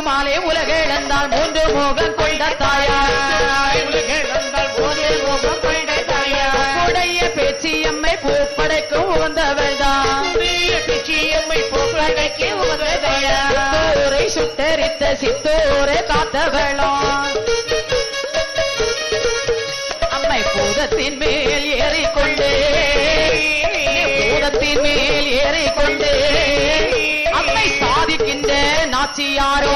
மாலே உலகிழந்தால் மூன்று மோகம் கொண்ட தாயார். உடைய பேச்சியம்மை பூப்படைக்கும் உகந்தவள்தான். ஊரை சுட்டரித்த சித்தூரை காத்தவளாம். அம்மை பூதத்தின் மேல் ஏறிக்கொண்டு. பூதத்தின் மேல் ஏறிக்கொண்டு. அம்மை சாதிக்கின்ற நாச்சியாரோ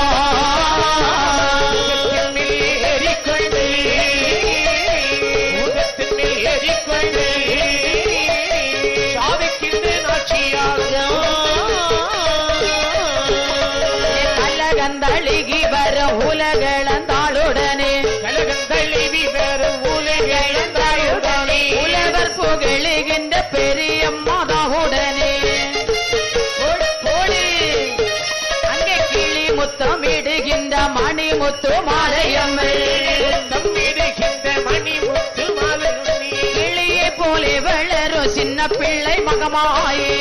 கலகந்தழுகி வர உலகளந்தாளுடனே உலவர் புகழுகின்ற பெரியம்மாதாவுடனே அங்கே கிளி முத்தமிடுகின்ற மணிமுத்து மாலையம்மை. கிளியை போலே வளரும் சின்ன பிள்ளை மகமாயே.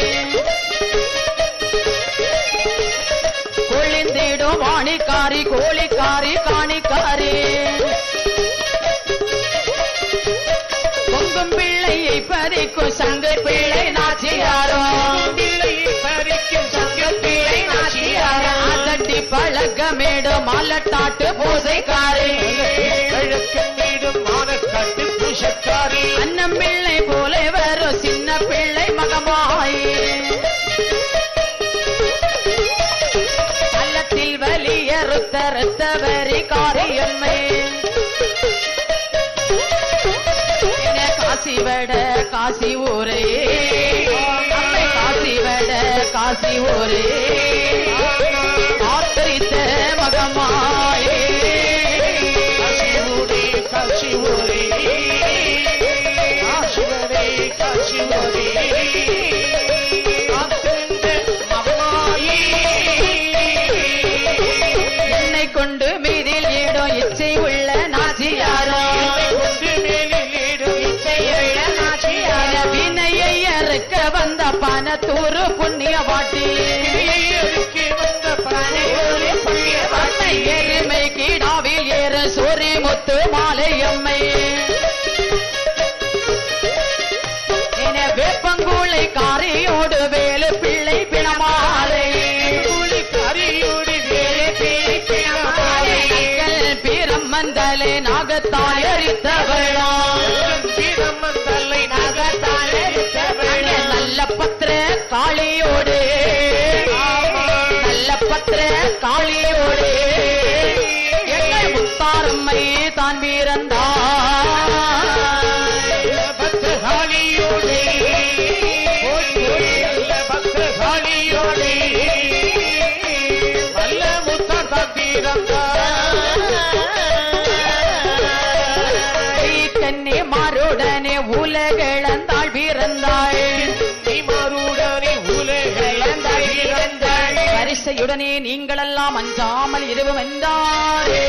பறிக்கும் சங்க பிள்ளை நாச்சியாரோ? அதட்டி பழக்கமேடு மலட்டாட்டு பூசைக்காரி. அன்னம் பிள்ளை போல வரும் சின்ன பிள்ளை மகமாய். பள்ளத்தில் வலியறுத்த ரத்தவரி காரியம்மை. என காசி வட காசி ஊரே. காசி வட காசி ஊரே. பனத்தூரு புண்ணிய வாட்டி. பண்ணை எருமை கீடாவில் ஏற சோரி முத்து மாலையம்மை என வேப்பங்கூளை காரியோடு வேலு பிள்ளை பிணமாலை. நக்கல் பீரம் மந்தலை நாகத்தால் எரித்தவளா பத்திர காளியோடு. எங்கள் முத்தாரம்மை தான் வீரந்தாய். கண்ணே மாறுடனே உலகளந்தாள் வீரந்தாள். இசையுடனே நீங்களெல்லாம் அஞ்சாமல் இருவும் என்றாரே.